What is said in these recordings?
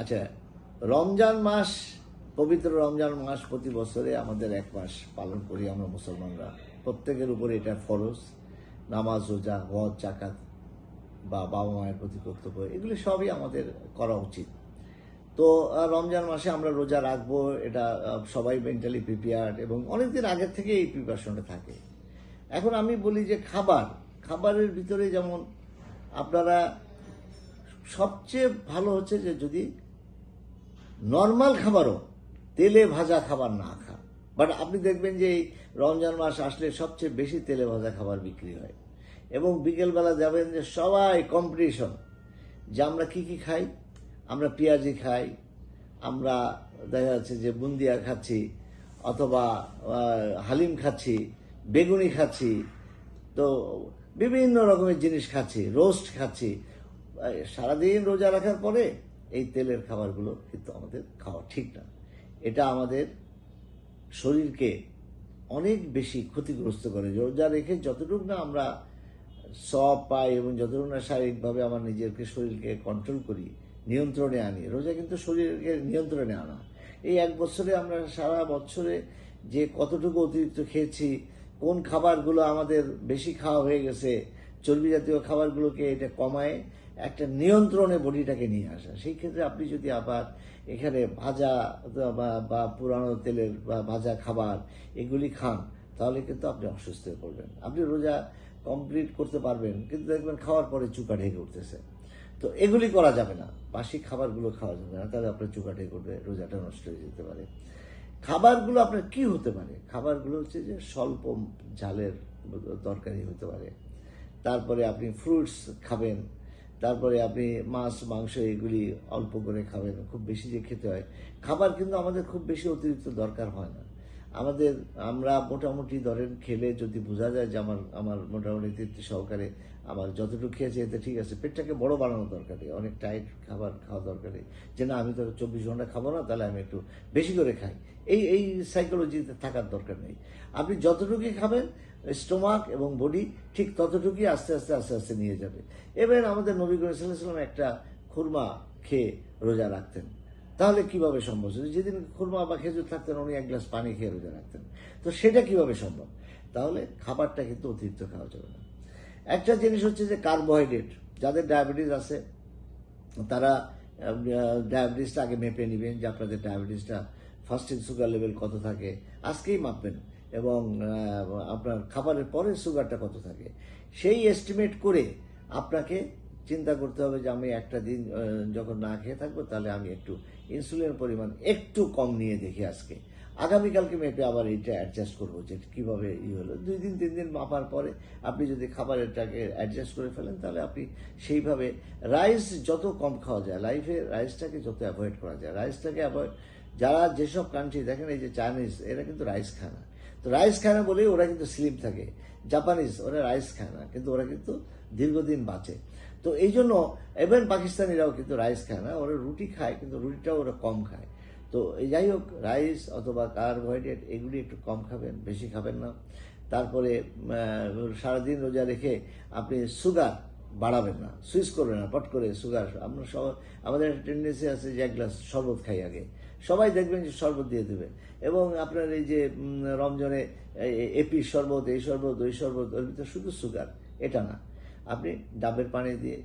আচ্ছা রমজান মাস, পবিত্র রমজান মাস প্রতি বছরে আমাদের এক মাস পালন করি আমরা মুসলমানরা। প্রত্যেকের উপরে এটা ফরজ। নামাজ, রোজা, হজ জাকাত বা বাবা মায়ের প্রতি কর্তব্য, এগুলি সবই আমাদের করা উচিত। তো রমজান মাসে আমরা রোজা রাখব, এটা সবাই মেন্টালি প্রিপেয়ার্ড এবং অনেকদিন আগের থেকে এই প্রিপারেশনটা থাকে। এখন আমি বলি যে খাবার, খাবারের ভিতরে যেমন আপনারা, সবচেয়ে ভালো হচ্ছে যে যদি নর্মাল খাবারও, তেলে ভাজা খাবার না খান বাট আপনি দেখবেন যে এই রমজান মাস আসলে সবচেয়ে বেশি তেলে ভাজা খাবার বিক্রি হয়। এবং বিকেলবেলা যাবেন যে সবাই কম্পিটিশন যে আমরা কি কি খাই? আমরা পেঁয়াজি খাই, আমরা দেখা যাচ্ছে যে বুন্দিয়া খাচ্ছি, অথবা হালিম খাচ্ছি, বেগুনি খাচ্ছি, তো বিভিন্ন রকমের জিনিস খাচ্ছি, রোস্ট খাচ্ছি। সারাদিন রোজা রাখার পরে এই তেলের খাবারগুলো কিন্তু আমাদের খাওয়া ঠিক না। এটা আমাদের শরীরকে অনেক বেশি ক্ষতিগ্রস্ত করে। রোজা রেখে যতটুকু না আমরা সব পাই এবং যতটুকু না শারীরিকভাবে আমার নিজেকে শরীরকে কন্ট্রোল করি, নিয়ন্ত্রণে আনি, রোজা কিন্তু শরীরকে নিয়ন্ত্রণে আনা। এই এক বছরে আমরা সারা বছরে যে কতটুকু অতিরিক্ত খেয়েছি, কোন খাবারগুলো আমাদের বেশি খাওয়া হয়ে গেছে, চর্বি জাতীয় খাবারগুলোকে এটা কমায় একটা নিয়ন্ত্রণে বডিটাকে নিয়ে আসা। সেই ক্ষেত্রে আপনি যদি আবার এখানে ভাজা বা- পুরানো তেলের বা ভাজা খাবার এগুলি খান, তাহলে কিন্তু আপনি অসুস্থ হয়ে পড়বেন। আপনি রোজা কমপ্লিট করতে পারবেন, কিন্তু দেখবেন খাওয়ার পরে চুকা ঢেকে উঠতেছে। তো এগুলি করা যাবে না। বাসি খাবারগুলো খাওয়া যাবে না, তাহলে আপনার চুকা ঢেকে উঠবে, রোজাটা নষ্ট হয়ে যেতে পারে। খাবারগুলো আপনার কি হতে পারে? খাবারগুলো হচ্ছে যে স্বল্প ঝালের তরকারি হতে পারে। তারপরে আপনি ফ্রুটস খাবেন তারপরে আপনি মাছ, মাংস এগুলি অল্প করে খাবেন, খুব বেশি যে খেতে হয়। খাবার কিন্তু আমাদের খুব বেশি অতিরিক্ত দরকার হয় না। আমাদের, আমরা মোটামুটি ধরেন খেলে যদি বোঝা যায় যে আমার আমার মোটামুটি তৃপ্তি সহকারে আমার যতটুকু খেয়েছে, এতে ঠিক আছে। পেটটাকে বড় বানানো দরকারি অনেক টাইট খাবার খাওয়া দরকারি যে না, আমি তো চব্বিশ ঘণ্টা খাব না, তাহলে আমি একটু বেশি করে খাই। এই এই সাইকোলজিতে থাকার দরকার নেই। আপনি যতটুকুই খাবেন স্টোমাক এবং বডি ঠিক ততটুকুই আস্তে আস্তে আস্তে আস্তে নিয়ে যাবে। এবার আমাদের নবী করিম একটা খুরমা খেয়ে রোজা রাখতেন। তাহলে কীভাবে সম্ভব যদি যেদিন খুরমা বা খেজুর থাকতেন, উনি এক গ্লাস পানি খেয়ে রোজা রাখতেন। তো সেটা কীভাবে সম্ভব? তাহলে খাবারটা কিন্তু অতিরিক্ত খাওয়া যাবে না। একটা জিনিস হচ্ছে যে কার্বোহাইড্রেট যাদের ডায়াবেটিস আছে, তারা ডায়াবেটিসটা আগে মেপে নেবেন যে আপনাদের ডায়াবেটিসটা ফাস্টিং সুগার লেভেল কত থাকে, আজকেই মাপবেন। এবং আপনার খাবারের পরে সুগারটা কত থাকে। সেই এস্টিমেট করে আপনাকে চিন্তা করতে হবে যে আমি একটা দিন যখন না খেয়ে থাকব, তাহলে আমি একটু ইনসুলিনের পরিমাণ একটু কম নিয়ে দেখি আজকে। আগামীকালকে মেপে আবার এটা অ্যাডজাস্ট করব যে কীভাবে ই হলো। দুই দিন, তিন দিন মাপার পরে আপনি যদি খাবারেরটাকে অ্যাডজাস্ট করে ফেলেন, তাহলে আপনি সেইভাবে রাইস যত কম খাওয়া যায় লাইফে রাইসটাকে যত অ্যাভয়েড করা যায় রাইসটাকে অ্যাভয়েড যারা যেসব কান্ট্রি দেখেন এই যে চাইনিজ এরা কিন্তু রাইস খায় না। তো রাইস খায় না বলেই ওরা কিন্তু স্লিম থাকে। জাপানিজ ওরা রাইস খায় না, কিন্তু ওরা কিন্তু দীর্ঘদিন বাঁচে। তো এই জন্য এভেন পাকিস্তানিরাও কিন্তু রাইস খায় না, ওরা রুটি খায়, কিন্তু রুটিটাও ওরা কম খায়। তো এই যাই হোক রাইস অথবা কার্বোহাইড্রেট এগুলি একটু কম খাবেন, বেশি খাবেন না। তারপরে সারাদিন রোজা রেখে আপনি সুগার বাড়াবেন না সুইচ করবেন না, পট করে সুগার আমরা সব, আমাদের একটা টেন্ডেন্সি আছে যে এক গ্লাস শরবত খাই আগে। সবাই দেখবেন যে শরবত দিয়ে দেবে। এবং আপনার এই যে রমজানে এপি শরবত, এই শরবত, ওই শরবত, ওর ভিতরে শুধু সুগার এটা না। আপনি ডাবের পানি দিয়ে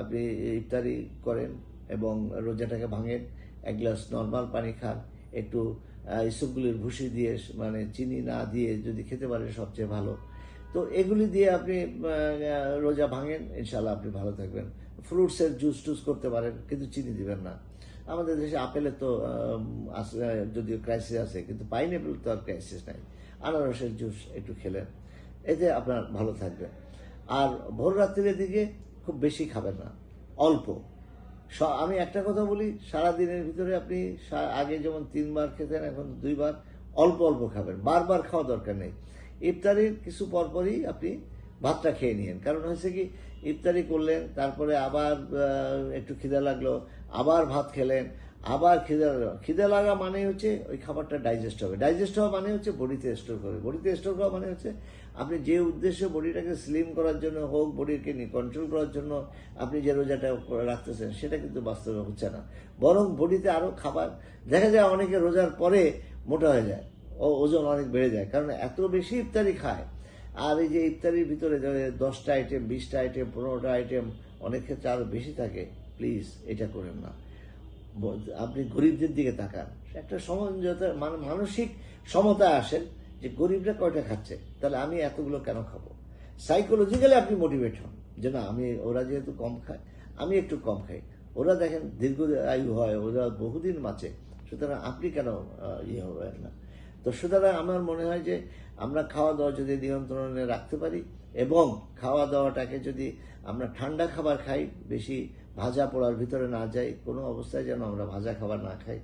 আপনি ইফতারি করেন এবং রোজাটাকে ভাঙেন। এক গ্লাস নর্মাল পানি খান, একটু ইসবগুলির ভুসি দিয়ে মানে চিনি না দিয়ে যদি খেতে পারেন সবচেয়ে ভালো। তো এগুলি দিয়ে আপনি রোজা ভাঙেন ইনশাল্লাহ আপনি ভালো থাকবেন। ফ্রুটসের জুস টুস করতে পারেন, কিন্তু চিনি দিবেন না। আমাদের দেশে আপেলের তো যদিও ক্রাইসিস আছে, কিন্তু পাইনঅ্যাপেল তো আর ক্রাইসিস নাই। আনারসের জুস একটু খেলেন, এতে আপনার ভালো থাকবে। আর ভোর রাত্রির দিকে খুব বেশি খাবেন না, অল্প। আমি একটা কথা বলি সারা দিনের ভিতরে আপনি আগে যেমন তিনবার খেতেন, এখন দুইবার অল্প অল্প খাবেন, বারবার খাওয়া দরকার নেই। ইফতারির কিছু পরপরই আপনি ভাতটা খেয়ে নিয়েন। কারণ হয়েছে কি, ইফতারি করলেন, তারপরে আবার একটু খিদা লাগল, আবার ভাত খেলেন আবার খিদে লাগা খিদে লাগা মানে হচ্ছে ওই খাবারটা ডাইজেস্ট হবে। ডাইজেস্ট হওয়া মানে হচ্ছে বডিতে স্টোর করবে বডিতে স্টোর করা মানে হচ্ছে আপনি যে উদ্দেশ্যে বডিটাকে স্লিম করার জন্য হোক, বডিকে কন্ট্রোল করার জন্য আপনি যে রোজাটা রাখতেছেন, সেটা কিন্তু বাস্তবে হচ্ছে না। বরং বডিতে আরও খাবার, দেখা যায় অনেকে রোজার পরে মোটা হয়ে যায়, ও ওজন অনেক বেড়ে যায়, কারণ এত বেশি ইফতারি খায়। আর এই যে ইফতারির ভিতরে দশটা আইটেম বিশটা আইটেম পনেরোটা আইটেম অনেক ক্ষেত্রে আরও বেশি থাকে। প্লিজ এটা করেন না। আপনি গরিবদের দিকে তাকান। একটা সমঞ্জতা মানে মানসিক সমতায় আসেন যে গরিবরা কয়টা খাচ্ছে তাহলে আমি এতগুলো কেন খাব? সাইকোলজিক্যালি আপনি মোটিভেট হন। যে না আমি ওরা যেহেতু কম খায় আমি একটু কম খাই। ওরা দেখেন দীর্ঘ আয়ু হয় ওরা বহুদিন বাঁচে সুতরাং আপনি কেন ইয়ে হবেন না? তো সুতরাং আমার মনে হয় যে আমরা খাওয়া দাওয়া যদি নিয়ন্ত্রণে রাখতে পারি এবং খাওয়া দাওয়াটাকে যদি আমরা ঠান্ডা খাবার খাই বেশি ভাজা পোড়ার ভিতরে না যাই, কোনো অবস্থায় যেন আমরা ভাজা খাবার না খাই।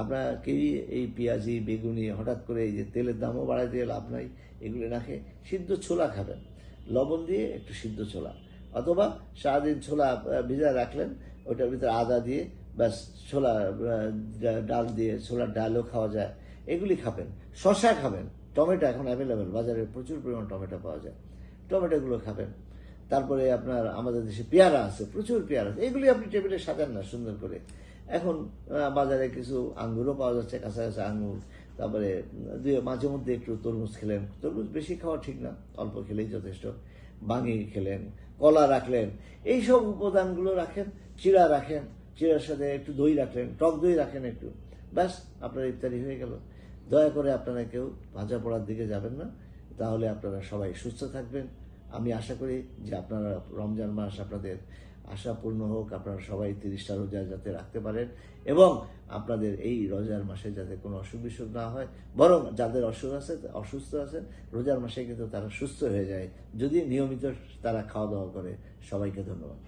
আমরা কেউই এই পেঁয়াজি, বেগুনি, হঠাৎ করে এই যে তেলের দামও বাড়াই দিয়ে লাভ নাই, এগুলি না খেয়ে সিদ্ধ ছোলা খাবেন। লবণ দিয়ে একটু সিদ্ধ ছোলা। অথবা সারাদিন ছোলা ভিজা রাখলেন ওটার ভিতরে আদা দিয়ে ব্যাস ছোলা ডাল দিয়ে ছোলার ডালও খাওয়া যায়। এগুলি খাবেন। শশা খাবেন। টমেটো এখন অ্যাভেলেবেল বাজারে প্রচুর পরিমাণ টমেটো পাওয়া যায়। টমেটোগুলো খাবেন। তারপরে আপনার আমাদের দেশে পেয়ারা আছে, প্রচুর পেয়ারা আছে। এগুলি আপনি টেবিলে সাজান না, সুন্দর করে। এখন বাজারে কিছু আঙ্গুরও পাওয়া যাচ্ছে, কাছাকাছি আঙ্গুর। তারপরে দুই, মাঝে মধ্যে একটু তরমুজ খেলেন। তরমুজ বেশি খাওয়া ঠিক না, অল্প খেলেই যথেষ্ট। বাঙি খেলেন, কলা রাখলেন। এই সব উপাদানগুলো রাখেন, চিড়া রাখেন, চিড়ার সাথে একটু দই রাখলেন, টক দই রাখেন একটু। ব্যাস, আপনার ইফতারি হয়ে গেল। দয়া করে আপনারা কেউ ভাজা পড়ার দিকে যাবেন না, তাহলে আপনারা সবাই সুস্থ থাকবেন। আমি আশা করি যে আপনারা রমজান মাস আপনাদের আশাপূর্ণ হোক, আপনারা সবাই তিরিশটা রোজা যাতে রাখতে পারেন এবং আপনাদের এই রোজার মাসে যাতে কোনো অসুখ বিসুখ না হয়, বরং যাদের অসুখ আছে, অসুস্থ আছেন, রোজার মাসে কিন্তু তারা সুস্থ হয়ে যায়। যদি নিয়মিত তারা খাওয়া দাওয়া করে, সবাইকে ধন্যবাদ।